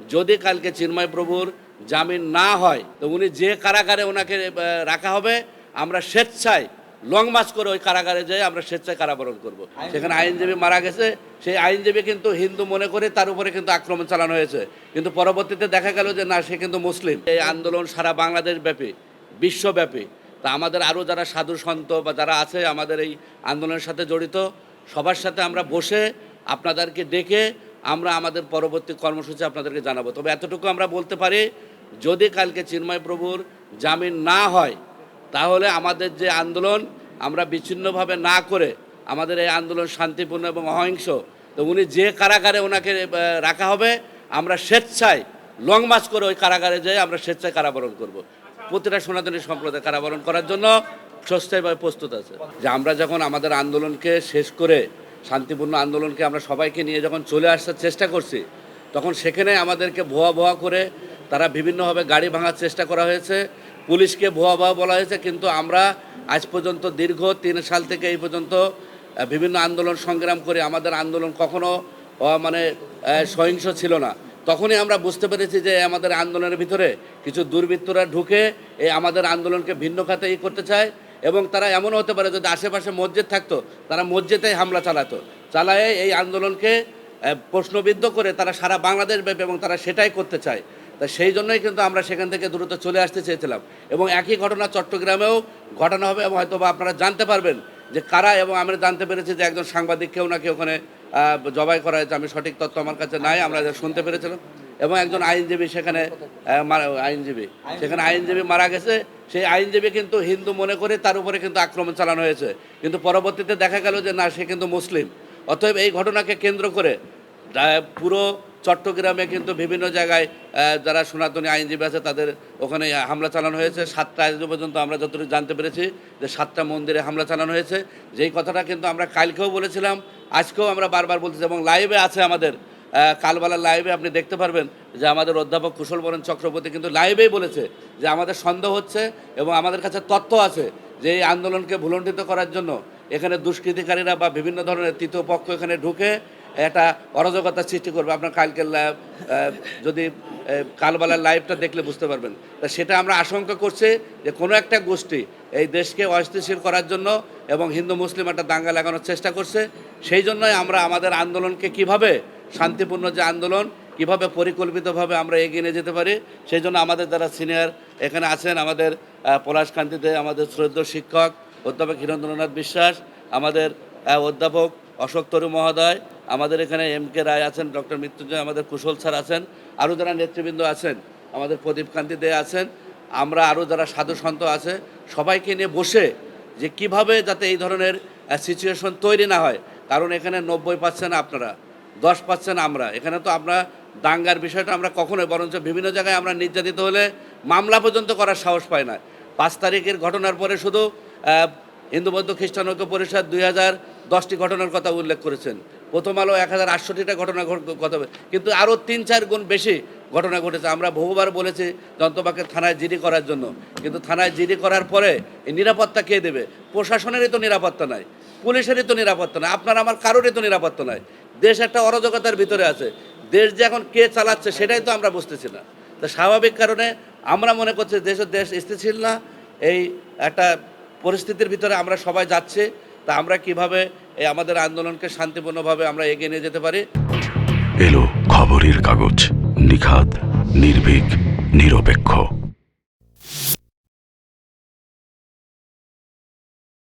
যদি কালকে চিন্ময় প্রভুর জামিন না হয় তো উনি যে কারাগারে ওনাকে রাখা হবে আমরা স্বেচ্ছায় লং মার্চ করে ওই কারাগারে যেয়ে আমরা স্বেচ্ছায় কারাবরণ করব। সেখানে আইনজীবী মারা গেছে। সেই আইনজীবী কিন্তু হিন্দু মনে করে তার উপরে কিন্তু আক্রমণ চালানো হয়েছে। কিন্তু পরবর্তীতে দেখা গেল যে না সে কিন্তু মুসলিম। এই আন্দোলন সারা বাংলাদেশ ব্যাপী বিশ্বব্যাপী। তা আমাদের আরও যারা সাধু সন্ত বা যারা আছে আমাদের এই আন্দোলনের সাথে জড়িত সবার সাথে আমরা বসে আপনাদেরকে ডেকে আমরা আমাদের পরবর্তী কর্মসূচি আপনাদেরকে জানাব। তবে এতটুকু আমরা বলতে পারি, যদি কালকে চিন্ময় প্রভুর জামিন না হয়, তাহলে আমাদের যে আন্দোলন আমরা বিচ্ছিন্নভাবে না করে আমাদের এই আন্দোলন শান্তিপূর্ণ এবং অহিংস, তো উনি যে কারাগারে ওনাকে রাখা হবে, আমরা স্বেচ্ছায় লং মার্চ করে ওই কারাগারে যেয়ে আমরা স্বেচ্ছায় কারাবরণ করব। প্রতিটা সনাতনী সম্প্রদায় কারাবরণ করার জন্য স্বস্থায়ীভাবে প্রস্তুত আছে। যে আমরা যখন আমাদের আন্দোলনকে শেষ করে শান্তিপূর্ণ আন্দোলনকে আমরা সবাইকে নিয়ে যখন চলে আসার চেষ্টা করছি, তখন সেখানে আমাদেরকে ভুয়া ভুয়া করে তারা বিভিন্নভাবে গাড়ি ভাঙার চেষ্টা করা হয়েছে, পুলিশকে ভুয়া ভুয়া বলা হয়েছে, কিন্তু আমরা আজ পর্যন্ত দীর্ঘ তিন সাল থেকে এই পর্যন্ত বিভিন্ন আন্দোলন সংগ্রাম করে আমাদের আন্দোলন কখনো মানে সহিংস ছিল না। তখনই আমরা বুঝতে পেরেছি যে আমাদের আন্দোলনের ভিতরে কিছু দুর্বৃত্তরা ঢুকে এই আমাদের আন্দোলনকে ভিন্ন খাতে ই করতে চায়। এবং তারা এমন হতে পারে যদি আশেপাশে মসজিদ থাকতো, তারা মসজিদেই হামলা চালাতো। চালায়ে এই আন্দোলনকে প্রশ্নবিদ্ধ করে তারা সারা বাংলাদেশ ব্যাপী এবং তারা সেটাই করতে চায়। তা সেই জন্যই কিন্তু আমরা সেখান থেকে দ্রুত চলে আসতে চেয়েছিলাম। এবং একই ঘটনা চট্টগ্রামেও ঘটানো হবে এবং হয়তো বা আপনারা জানতে পারবেন যে কারা এবং আমরা জানতে পেরেছি যে একজন সাংবাদিককেও নাকি ওখানে জবাই করা হয়েছে। আমি সঠিক তথ্য আমার কাছে নাই, আমরা শুনতে পেরেছিলাম। এবং একজন আইনজীবী সেখানে আইনজীবী। সেখানে আইনজীবী মারা গেছে। সেই আইনজীবী কিন্তু হিন্দু মনে করে তার উপরে কিন্তু আক্রমণ চালানো হয়েছে। কিন্তু পরবর্তীতে দেখা গেল যে না, সে কিন্তু মুসলিম। অতএব এই ঘটনাকে কেন্দ্র করে পুরো চট্টগ্রামে কিন্তু বিভিন্ন জায়গায় যারা সনাতনী আইনজীবী আছে, তাদের ওখানে হামলা চালানো হয়েছে। সাতটা আজ পর্যন্ত আমরা যতটুকু জানতে পেরেছি যে সাতটা মন্দিরে হামলা চালানো হয়েছে। যেই কথাটা কিন্তু আমরা কালকেও বলেছিলাম, আজকেও আমরা বারবার বলতেছি এবং লাইভে আছে আমাদের। কালবেলা লাইভে আপনি দেখতে পারবেন যে আমাদের অধ্যাপক কুশল বরণ চক্রবর্তী কিন্তু লাইভেই বলেছে যে আমাদের সন্দেহ হচ্ছে এবং আমাদের কাছে তথ্য আছে যে এই আন্দোলনকে ভুলণ্ঠিত করার জন্য এখানে দুষ্কৃতিকারীরা বা বিভিন্ন ধরনের তৃতীয় পক্ষ এখানে ঢুকে একটা অরাজকতার সৃষ্টি করবে। আপনার কালকের লাইভ যদি কালবেলার লাইভটা দেখলে বুঝতে পারবেন। তা সেটা আমরা আশঙ্কা করছি যে কোনো একটা গোষ্ঠী এই দেশকে অস্থিতিশীল করার জন্য এবং হিন্দু, মুসলিম একটা দাঙ্গা লাগানোর চেষ্টা করছে। সেই জন্যই আমরা আমাদের আন্দোলনকে কীভাবে শান্তিপূর্ণ যে আন্দোলন, কীভাবে পরিকল্পিতভাবে আমরা এগিয়ে নিয়ে যেতে পারি, সেই জন্য আমাদের যারা সিনিয়র এখানে আছেন, আমাদের পলাশকান্তিতে আমাদের শ্রদ্ধ শিক্ষক অধ্যাপক হিরেন্দ্রনাথ বিশ্বাস, আমাদের অধ্যাপক অশোক তরু মহোদয়, আমাদের এখানে এম কে রায় আছেন, ডক্টর মৃত্যুঞ্জয়, আমাদের কুশল স্যার আছেন আরও যারা নেতৃবৃন্দ আছেন, আমাদের প্রদীপ কান্তি দে আছেন, আমরা আরও যারা সাধু সন্ত আছে, সবাইকে নিয়ে বসে যে কীভাবে যাতে এই ধরনের সিচুয়েশন তৈরি না হয়, কারণ এখানে নব্বই পার্সেন্ট আপনারা দশ পার্সেন্ট আমরা। এখানে তো আমরা দাঙ্গার বিষয়টা আমরা কখনোই, বরঞ্চ বিভিন্ন জায়গায় আমরা নির্যাতিত হলে মামলা পর্যন্ত করার সাহস পাই না। পাঁচ তারিখের ঘটনার পরে শুধু হিন্দু বৌদ্ধ খ্রিস্টান ঐক্য পরিষদ দুই হাজার দশটি ঘটনার কথা উল্লেখ করেছেন। প্রথম আলো এক হাজার আটষট্টিটা ঘটনা ঘট- কথা কিন্তু আরও তিন চার গুণ বেশি ঘটনা ঘটেছে। আমরা বহুবার বলেছি যন্ত্রপাকে থানায় জিডি করার জন্য। কিন্তু থানায় জিডি করার পরে নিরাপত্তা কে দেবে? প্রশাসনেরই তো নিরাপত্তা নাই। পুলিশেরই তো নিরাপত্তা নয় আপনার আমার কারোরই তো নিরাপত্তা নয় দেশ একটা অরাজকতার ভিতরে আছে। দেশ যে এখন কে চালাচ্ছে সেটাই তো আমরা বুঝতেছি না। তো স্বাভাবিক কারণে আমরা মনে করছি দেশের দেশ স্থিতিশীল না, এই একটা পরিস্থিতির ভিতরে আমরা সবাই যাচ্ছি। তা আমরা কীভাবে এই আমাদের আন্দোলনকে শান্তিপূর্ণভাবে আমরা এগিয়ে নিয়ে যেতে পারি? এলো খবরের কাগজ, নিখাদ, নির্ভীক, নিরপেক্ষ।